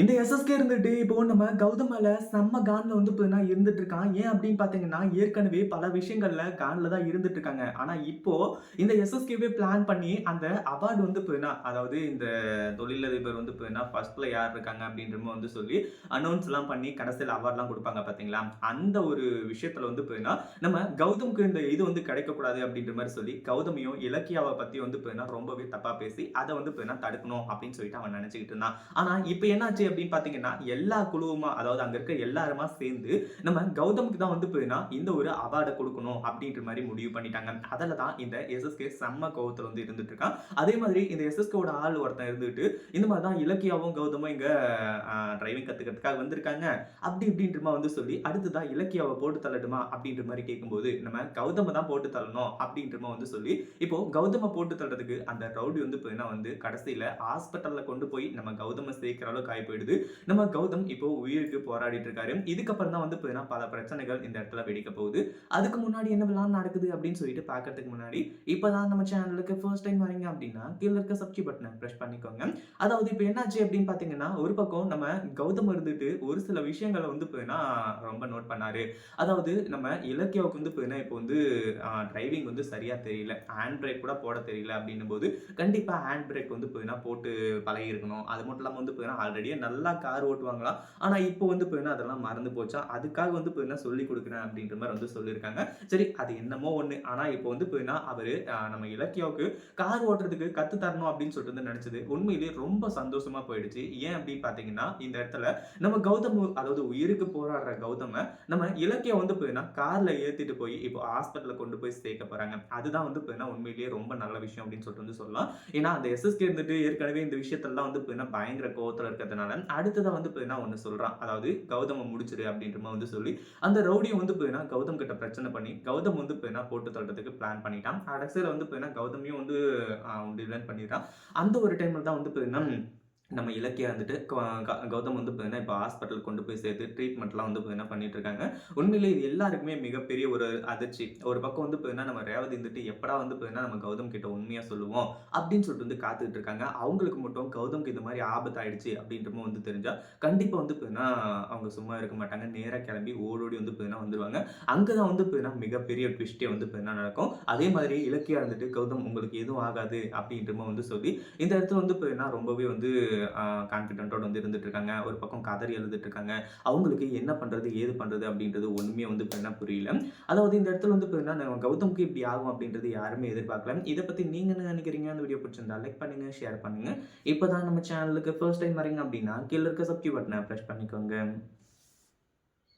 இந்த எஸ்எஸ்கே இருந்துட்டு இப்போ நம்ம கௌதம் மேல செம்ம கான்ல வந்து இப்போ இருந்துட்டு இருக்கான். ஏன் அப்படின்னு பாத்தீங்கன்னா ஏற்கனவே பல விஷயங்கள்ல கான்ல தான் இருந்துட்டு இருக்காங்க. ஆனா இப்போ இந்த எஸ்எஸ்கேவே பிளான் பண்ணி அந்த அவார்டு வந்து இப்போ என்ன அதாவது இந்த தொழிலதிபர் வந்து இப்போ என்ன ஃபர்ஸ்ட்ல யார் இருக்காங்க அப்படின்ற வந்து சொல்லி அனௌன்ஸ் எல்லாம் பண்ணி கடைசியில் அவார்ட்லாம் கொடுப்பாங்க பாத்தீங்களா? அந்த ஒரு விஷயத்துல வந்து இப்போ நம்ம கௌதம்க்கு இந்த இது வந்து கிடைக்கக்கூடாது அப்படின்ற மாதிரி சொல்லி கௌதமையும் இலக்கியாவை பத்தி வந்து இப்போ ரொம்பவே தப்பா பேசி அதை வந்து இப்போ என்ன தடுக்கணும் அப்படின்னு சொல்லிட்டு அவன் நினைச்சுக்கிட்டு இருந்தான். ஆனா இப்போ என்னாச்சு? அப்படின்னு பாத்தீங்கன்னா எல்லா குழுவுமா அதாவது அங்க இருக்க எல்லாருமா சேர்ந்து நம்ம கௌதமுக்கு தான் வந்து போயினா இந்த ஒரு அவார்டை கொடுக்கணும் அப்படின்ற மாதிரி முடிவு பண்ணிட்டாங்க. அதில் தான் இந்த எஸ்எஸ்கே செம்ம கோவத்தில் வந்து இருந்துட்டு இருக்கான் அதே மாதிரி இந்த எஸ்எஸ்கேவோட ஆள் ஒருத்தன் இருந்துட்டு இந்த மாதிரி தான் இலக்கியாவும் கௌதமும் இங்கே டிரைவிங் கற்றுக்கிறதுக்காக வந்திருக்காங்க. அப்படி இப்படின்றமா வந்து சொல்லி அடுத்ததான் இலக்கியாவை போட்டு தள்ளட்டுமா அப்படின்ற மாதிரி கேட்கும்போது நம்ம கௌதம தான் போட்டு தள்ளணும் அப்படின்றமா வந்து சொல்லி இப்போ கௌதம போட்டு தள்ளுறதுக்கு அந்த ரவுடி வந்து போயினா வந்து கடைசியில ஹாஸ்பிட்டலில் கொண்டு போய் நம்ம கௌதம சேர்க்கிற அளவுக்கு ஆகி போயிடுது. நம்ம கௌதம் இப்போ உயிருக்கு போராடிட்டு இருக்காரு. இதுக்கப்புறம் தான் வந்து பார்த்தீங்கன்னா பல பிரச்சனைகள் இந்த இடத்துல வெடிக்க போகுது. அதுக்கு முன்னாடி என்ன நடக்குது அப்படின்னு சொல்லிட்டு பார்க்கறதுக்கு முன்னாடி இப்போ தான் நம்ம சேனலுக்கு ஃபர்ஸ்ட் டைம் வரீங்க அப்படின்னா கீழே இருக்க சப்ஸ்கிரைப் பட்டனை ப்ரெஸ் பண்ணிக்கோங்க. அதாவது இப்போ என்னாச்சு அப்படின்னு பார்த்தீங்கன்னா ஒரு பக்கம் நம்ம கௌதம் இருந்துட்டு ஒரு சில விஷயங்களை வந்து போயினா ரொம்ப நோட் பண்ணாரு. அதாவது நம்ம இலக்கியாவுக்கு வந்து போயினா இப்போ வந்து டிரைவிங் வந்து சரியா தெரியல. ஹேண்ட் பிரேக் கூட போட தெரியல அப்படின்னும் போது கண்டிப்பா ஹேண்ட் பிரேக் வந்து போயினா போட்டு பழகி இருக்கணும் அது மட்டும் இல்லாமல் வந்து போயினா ஆல்ரெடியே நல்லா கார் ஓட்டுவாங்களாம் ஆனா இப்போ வந்து போயினா அதெல்லாம் மறந்து போச்சா? அதுக்காக வந்து போயினா சொல்லி கொடுக்குறேன் அப்படின்ற மாதிரி வந்து சொல்லியிருக்காங்க. சரி அது என்னமோ ஒண்ணு. ஆனா இப்போ வந்து போயினா அவரு ஆஹ், நம்ம இலக்கியாவுக்கு கார் ஓட்டுறதுக்கு கத்து தரணும் அப்படின்னு சொல்லிட்டு வந்து நினச்சது. உண்மையிலேயே ரொம்ப சந்தோஷமா போயிடுச்சு. ஏன் அப்படின்னு பார்த்தீங்கன்னா இந்த இடத்துல நம்ம கௌதம் அதாவது உயிருக்கு போராடுற கௌதம நம்ம இலக்கியம் வந்து போயினா கார்ல ஏத்திட்டு போய் இப்போ ஹாஸ்பிட்டலில் கொண்டு போய் சேர்க்க போறாங்க. அதுதான் வந்து போயினா உண்மையிலேயே ரொம்ப நல்ல விஷயம் அப்படின்னு சொல்லிட்டு வந்து சொல்லலாம். ஏன்னா அந்த எஸ்எஸ்கே இருந்துட்டு ஏற்கனவே இந்த விஷயத்தெல்லாம் வந்து போயினா பயங்கர கோவத்துல இருக்கிறதுனால அடுத்ததா வந்து பார்த்தீங்கன்னா ஒன்று சொல்கிறான் அதாவது கௌதமை முடிச்சிரு அப்படின்ற மாதிரி வந்து சொல்லி அந்த ரவுடியை வந்து பார்த்தீங்கன்னா கௌதம் கிட்ட பிரச்சனை பண்ணி கௌதம் வந்து பார்த்தீங்கன்னா போட்டு தள்ளுறதுக்கு பிளான் பண்ணிட்டான். கடைசியில் வந்து பார்த்தீங்கன்னா கௌதமையும் வந்து டிலன் பண்ணிட்டான் அந்த ஒரு டைமில் தான் வந்து பார்த்தீங்கன்னா நம்ம இலக்கியா வந்துட்டு க- கௌதம் வந்து பார்த்தீங்கன்னா இப்போ ஹாஸ்பிட்டல் கொண்டு போய் சேர்த்து ட்ரீட்மெண்ட்லாம் வந்து பார்த்தீங்கன்னா பண்ணிட்டு இருக்காங்க. உண்மையிலே இது எல்லாருக்குமே மிகப்பெரிய ஒரு அதிர்ச்சி. ஒரு பக்கம் வந்து பார்த்தீங்கன்னா நம்ம ரேவதி வந்துட்டு எப்படா வந்து பார்த்தீங்கன்னா நம்ம கௌதம் கிட்ட உண்மையாக சொல்லுவோம் அப்படின்னு சொல்லிட்டு வந்து காத்துக்கிட்டு இருக்காங்க. அவங்களுக்கு மட்டும் கௌதம்க்கு இந்த மாதிரி ஆபத்து ஆயிடுச்சு அப்படின்றமோ வந்து தெரிஞ்சால் கண்டிப்பாக வந்து பார்த்தீங்கன்னா அவங்க சும்மா இருக்க மாட்டாங்க. நேராக கிளம்பி ஓடோடி வந்து பார்த்தீங்கன்னா வந்துருவாங்க. அங்கே தான் வந்து பார்த்தீங்கன்னா மிகப்பெரிய ட்விஸ்டே வந்து பார்த்தீங்கன்னா நடக்கும். அதே மாதிரி இலக்கியா இருந்துட்டு கௌதம் உங்களுக்கு எதுவும் ஆகாது அப்படின்றமோ வந்து சொல்லி இந்த இடத்துல வந்து பார்த்தீங்கன்னா ரொம்பவே வந்து கான்ஃபிடென்ட்டோட வந்து இருந்துட்டு இருக்காங்க ஒரு பக்கம் கதறி எழுதிட்டு இருக்காங்க அவங்களுக்கு என்ன பண்றது ஏது பண்றது அப்படின்றது ஒண்ணுமே வந்து பார்த்தீங்கன்னா புரியல. அதாவது இந்த இடத்துல வந்து பார்த்தீங்கன்னா கௌதமுக்கு கௌதம்க்கு இப்படி ஆகும் அப்படின்றது யாருமே எதிர்பார்க்கல. இதை பத்தி நீங்க என்ன நினைக்கிறீங்க? அந்த வீடியோ பிடிச்சிருந்தா லைக் பண்ணுங்க ஷேர் பண்ணுங்க. இப்போதான் நம்ம சேனலுக்கு ஃபர்ஸ்ட் டைம் வரீங்க அப்படின்னா கீழே இருக்க சப்ஸ்கிரைப் பட்டனை ப்ரெஸ் பண்ணிக்கோங்க.